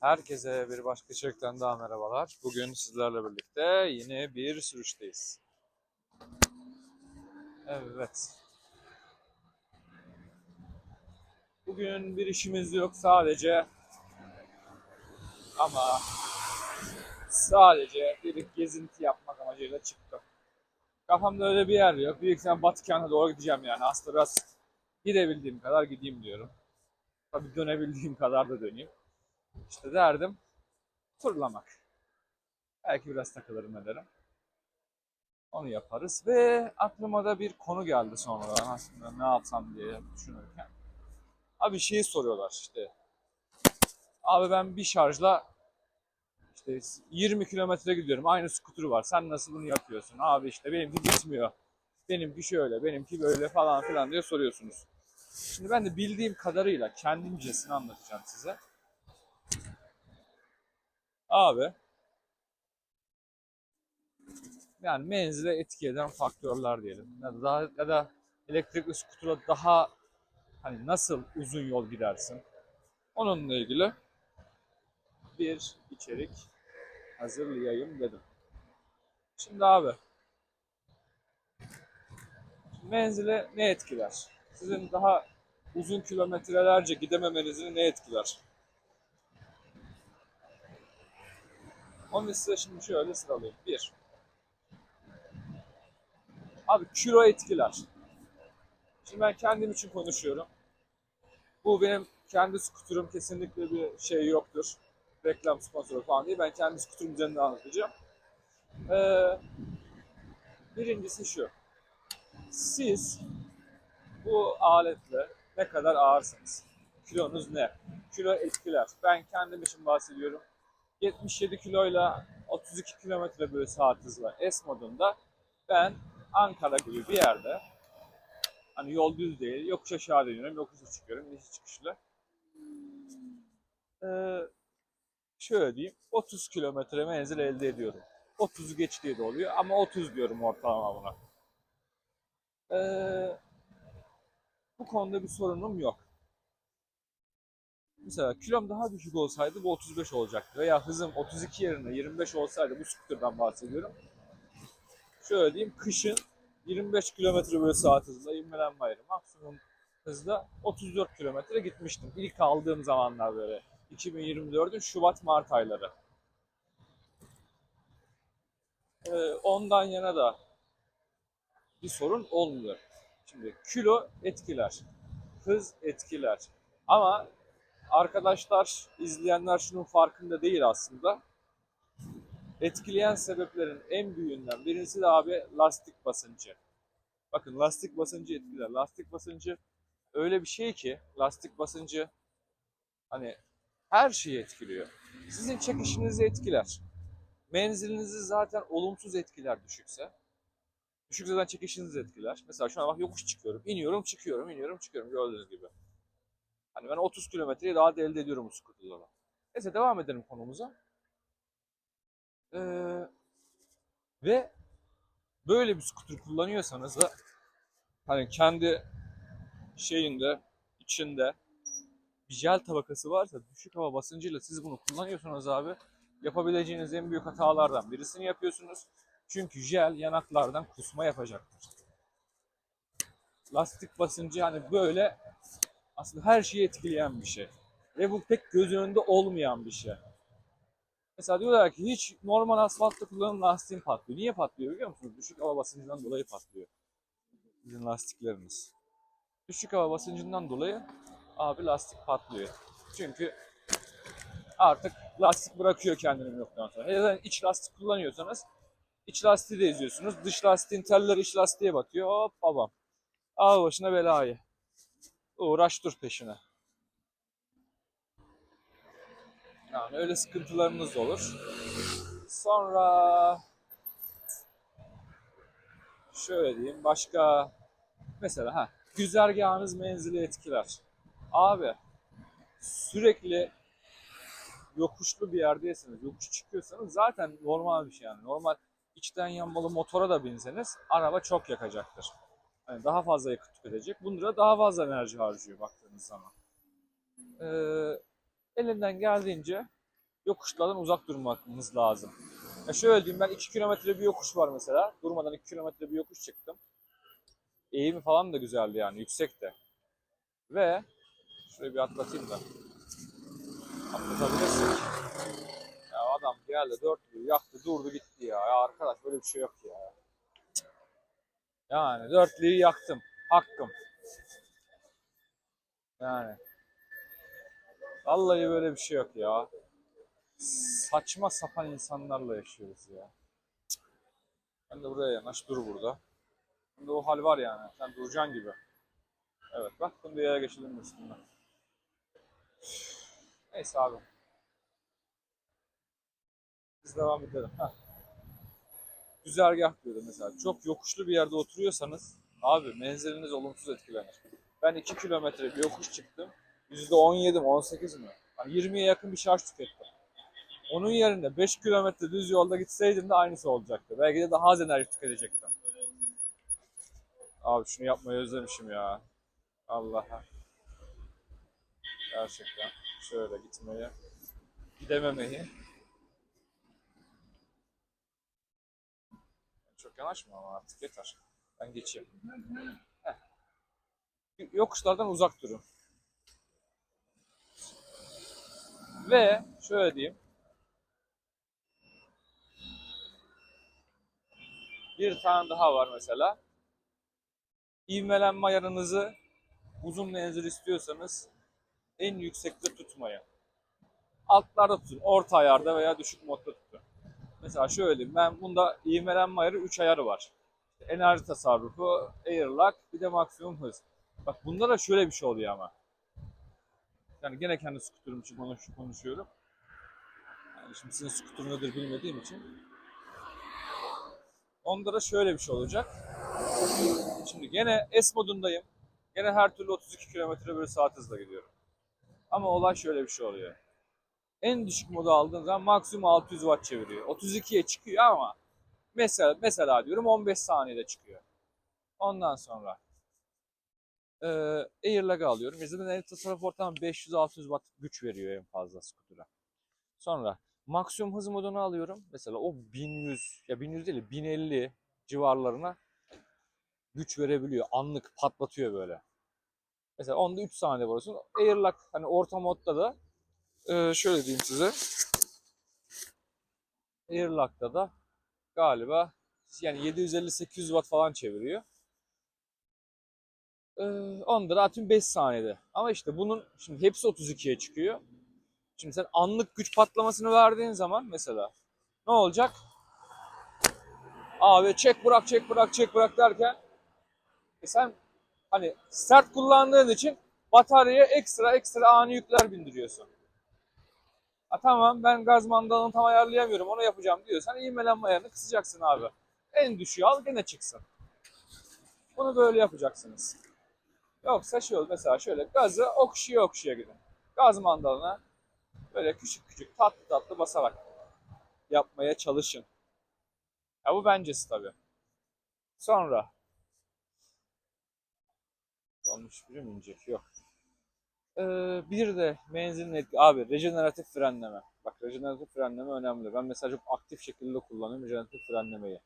Herkese bir başka içerikten daha merhabalar. Bugün sizlerle birlikte yine bir sürüşteyiz. Evet. Bugün bir işimiz yok sadece ama sadece bir gezinti yapmak amacıyla çıktım. Kafamda öyle bir yer yok. Büyük ihtimalle Batıkan'a doğru gideceğim yani. Aslında biraz gidebildiğim kadar gideyim diyorum. Tabii dönebildiğim kadar da döneyim. İşte derdim turlamak. Belki biraz takılırım ederim. Onu yaparız ve aklıma da bir konu geldi sonradan aslında ne yapsam diye düşünürken. Abi şeyi soruyorlar işte. Abi ben bir şarjla işte 20 kilometre gidiyorum. Aynı skuturu var. Sen nasıl bunu yapıyorsun? Abi işte benimki gitmiyor. Benimki şöyle, benimki böyle falan filan diye soruyorsunuz. Şimdi ben de bildiğim kadarıyla kendimcesini anlatacağım size. Abi yani menzile etki eden faktörler diyelim. Ya da, ya da elektrikli skutura daha hani nasıl uzun yol gidersin? Onunla ilgili bir içerik hazırlayayım dedim. Şimdi abi menzile ne etkiler? Sizin daha uzun kilometrelerce gidememenizi ne etkiler? Onu size şimdi şöyle sıralayayım. Bir. Abi kilo etkiler. Şimdi ben kendim için konuşuyorum. Bu benim kendi skuterum kesinlikle bir şey yoktur. Reklam sponsoru falan değil. Ben kendi skuterum üzerinden anlatacağım. Ee, birincisi şu. Siz bu aletle ne kadar ağırsınız? Kilonuz ne? Kilo etkiler. Ben kendim için bahsediyorum. 77 kiloyla 32 kilometre bölü saat hızla S modunda ben Ankara gibi bir yerde hani yol düz değil, yokuş aşağı dönüyorum, yokuş çıkıyorum, iniş çıkışlı. Ee, şöyle diyeyim, 30 kilometre menzil elde ediyorum. 30'u geçtiği de oluyor ama 30 diyorum ortalama buna. Ee, bu konuda bir sorunum yok. Mesela kilom daha düşük olsaydı bu 35 olacaktı. Veya hızım 32 yerine 25 olsaydı bu scooter'dan bahsediyorum. Şöyle diyeyim kışın 25 km bölü saat hızla inmelenme ayarı maksimum hızda 34 km gitmiştim. İlk aldığım zamanlar böyle 2024'ün Şubat-Mart ayları. Ee, ondan yana da bir sorun olmuyor. Şimdi kilo etkiler, hız etkiler. Ama arkadaşlar, izleyenler şunun farkında değil aslında. Etkileyen sebeplerin en büyüğünden birisi de abi lastik basıncı. Bakın lastik basıncı etkiler. Lastik basıncı öyle bir şey ki lastik basıncı hani her şeyi etkiliyor. Sizin çekişinizi etkiler. Menzilinizi zaten olumsuz etkiler düşükse. Düşük zaten çekişinizi etkiler. Mesela şu an bak yokuş çıkıyorum. iniyorum, çıkıyorum, iniyorum, çıkıyorum gördüğünüz gibi. Hani ben 30 kilometreyi daha da elde ediyorum bu scooter'la. Neyse devam edelim konumuza. Ee, ve böyle bir scooter kullanıyorsanız da hani kendi şeyinde, içinde bir jel tabakası varsa düşük hava basıncıyla siz bunu kullanıyorsunuz abi yapabileceğiniz en büyük hatalardan birisini yapıyorsunuz. Çünkü jel yanaklardan kusma yapacaktır. Lastik basıncı hani böyle aslında her şeyi etkileyen bir şey. Ve bu pek göz önünde olmayan bir şey. Mesela diyorlar ki hiç normal asfaltta kullanılan lastiğin patlıyor. Niye patlıyor biliyor musunuz? Düşük hava basıncından dolayı patlıyor. Bizim lastiklerimiz. Düşük hava basıncından dolayı abi lastik patlıyor. Çünkü artık lastik bırakıyor kendini bir noktadan sonra. Da iç lastik kullanıyorsanız iç lastiği de eziyorsunuz. Dış lastiğin telleri iç lastiğe batıyor. Hop babam. Al başına belayı. Uğraş dur peşine. Yani öyle sıkıntılarınız da olur. Sonra şöyle diyeyim başka mesela ha güzergahınız menzili etkiler. Abi sürekli yokuşlu bir yerdeyseniz, yokuş çıkıyorsanız zaten normal bir şey yani. Normal içten yanmalı motora da binseniz araba çok yakacaktır. Yani daha fazla yakıt tüketecek. Bunda daha fazla enerji harcıyor baktığınız zaman. Ee, elinden geldiğince yokuşlardan uzak durmamız lazım. Ya şöyle diyeyim ben 2 kilometre bir yokuş var mesela. Durmadan 2 kilometre bir yokuş çıktım. Eğimi falan da güzeldi yani yüksek de. Ve şurayı bir atlatayım da. Atlatabilirsin. Ya adam geldi dörtlüyü yaktı durdu gitti ya. Ya arkadaş böyle bir şey yok ya. Yani dörtlüyü yaktım. Hakkım. Yani. Vallahi böyle bir şey yok ya. Saçma sapan insanlarla yaşıyoruz ya. Ben de buraya yanaş dur burada. Bunda o hal var yani. Sen duracaksın gibi. Evet bak bunu yaya geçelim üstünden. Neyse abi. Biz devam edelim. Heh. Güzergah diyordu mesela. Çok yokuşlu bir yerde oturuyorsanız abi menziliniz olumsuz etkilenir. Ben 2 kilometre bir yokuş çıktım. %17 mi 18 mi? Yani 20'ye yakın bir şarj tükettim. Onun yerine 5 kilometre düz yolda gitseydim de aynısı olacaktı. Belki de daha az enerji tüketecektim. Abi şunu yapmayı özlemişim ya. Allah'a. Gerçekten. Şöyle gitmeyi. Gidememeyi. Çok yanaşma ama artık yeter. Ben geçeyim. Heh. Yokuşlardan uzak durun. Ve şöyle diyeyim. Bir tane daha var mesela. İvmelenme ayarınızı uzun menzil istiyorsanız en yüksekte tutmayın. Altlarda tutun. Orta ayarda veya düşük modda tutun. Mesela şöyle. Ben bunda ivmelenme ayarı 3 ayarı var. Enerji tasarrufu, airlock, bir de maksimum hız. Bak bunda da şöyle bir şey oluyor ama. Yani gene kendi skuterim için konuş, konuşuyorum. Yani şimdi sizin skuter nedir bilmediğim için. Onda da şöyle bir şey olacak. Şimdi gene S modundayım. Gene her türlü 32 km bölü saat hızla gidiyorum. Ama olay şöyle bir şey oluyor. En düşük modu aldığın zaman maksimum 600 watt çeviriyor. 32'ye çıkıyor ama mesela mesela diyorum 15 saniyede çıkıyor. Ondan sonra e, Airlag'ı alıyorum. Zaten el tasarruf ortalama 500-600 watt güç veriyor en fazla skutura. Sonra maksimum hız modunu alıyorum. Mesela o 1100 ya 1100 değil 1050 civarlarına güç verebiliyor. Anlık patlatıyor böyle. Mesela onda 3 saniye varıyorsun. Airlock hani orta modda da e, şöyle diyeyim size. Airlock'ta da galiba yani 750-800 watt falan çeviriyor. Ee, onda da atıyorum 5 saniyede. Ama işte bunun şimdi hepsi 32'ye çıkıyor. Şimdi sen anlık güç patlamasını verdiğin zaman mesela ne olacak? Abi çek bırak çek bırak çek bırak derken e sen hani sert kullandığın için bataryaya ekstra ekstra ani yükler bindiriyorsun. Ha tamam ben gaz mandalını tam ayarlayamıyorum onu yapacağım diyorsan ivmelenme ayarını kısacaksın abi. En düşüğü al gene çıksın. Bunu böyle yapacaksınız. Yoksa şey olur mesela şöyle gazı okşuya okşuya gidin. Gaz mandalına böyle küçük küçük tatlı tatlı basarak yapmaya çalışın. Ya bu bencesi tabii. Sonra olmuş biri mi inecek? Yok. Ee, bir de menzilin etki. Abi rejeneratif frenleme. Bak rejeneratif frenleme önemli. Ben mesela çok aktif şekilde kullanıyorum rejeneratif frenlemeyi.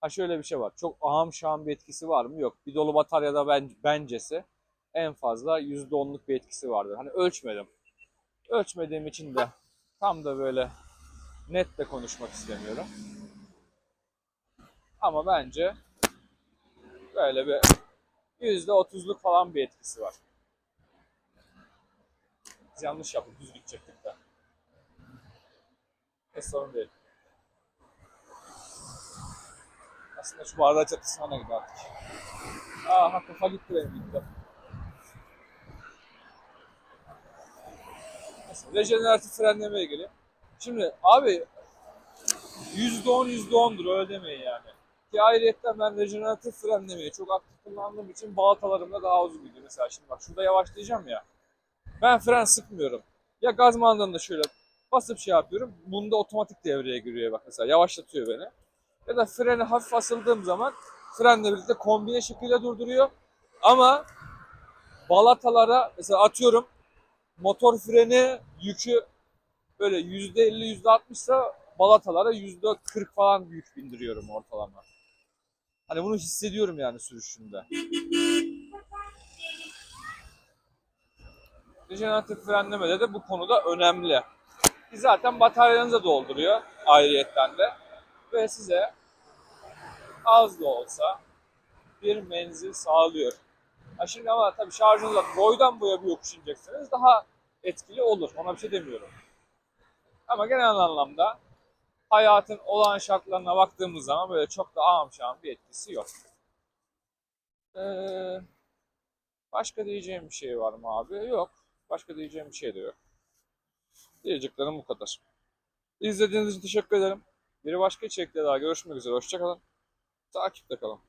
Ha şöyle bir şey var. Çok aham şahım bir etkisi var mı? Yok. Bir dolu bataryada ben, bencesi en fazla %10'luk bir etkisi vardır. Hani ölçmedim. Ölçmediğim için de tam da böyle net de konuşmak istemiyorum. Ama bence böyle bir %30'luk falan bir etkisi var. Biz yanlış yaptık. Düz gidecektik de. E sorun değil. Aslında şu bardağı çatısına da giderdik. Aa kafa gitti benim gitti. Rejeneratif frenlemeye gelelim. Şimdi abi %10 %10'dur öyle demeyin yani. Ki ayrıyetten ben rejeneratif frenlemeyi çok aktif kullandığım için balatalarımda daha uzun gidiyor. Mesela şimdi bak şurada yavaşlayacağım ya. Ben fren sıkmıyorum. Ya gaz mandalında şöyle basıp şey yapıyorum. Bunda otomatik devreye giriyor bak mesela yavaşlatıyor beni. Ya da freni hafif asıldığım zaman frenle birlikte kombine şekilde durduruyor. Ama balatalara mesela atıyorum motor freni yükü böyle %50 %60 ise balatalara %40 falan yük bindiriyorum ortalama. Hani bunu hissediyorum yani sürüşünde. Rejeneratif frenlemede de bu konuda önemli. Zaten bataryanızı dolduruyor ayrıyetten de. Ve size az da olsa bir menzil sağlıyor. Ha şimdi ama tabii şarjınıza boydan boya bir yokuş inecekseniz daha etkili olur. Ona bir şey demiyorum. Ama genel anlamda hayatın olan şartlarına baktığımız zaman böyle çok da ağam bir etkisi yok. Ee, başka diyeceğim bir şey var mı abi? Yok. Başka diyeceğim bir şey de yok. Diyeceklerim bu kadar. İzlediğiniz için teşekkür ederim. Bir başka içerikte daha görüşmek üzere. Hoşçakalın. Takipte kalın.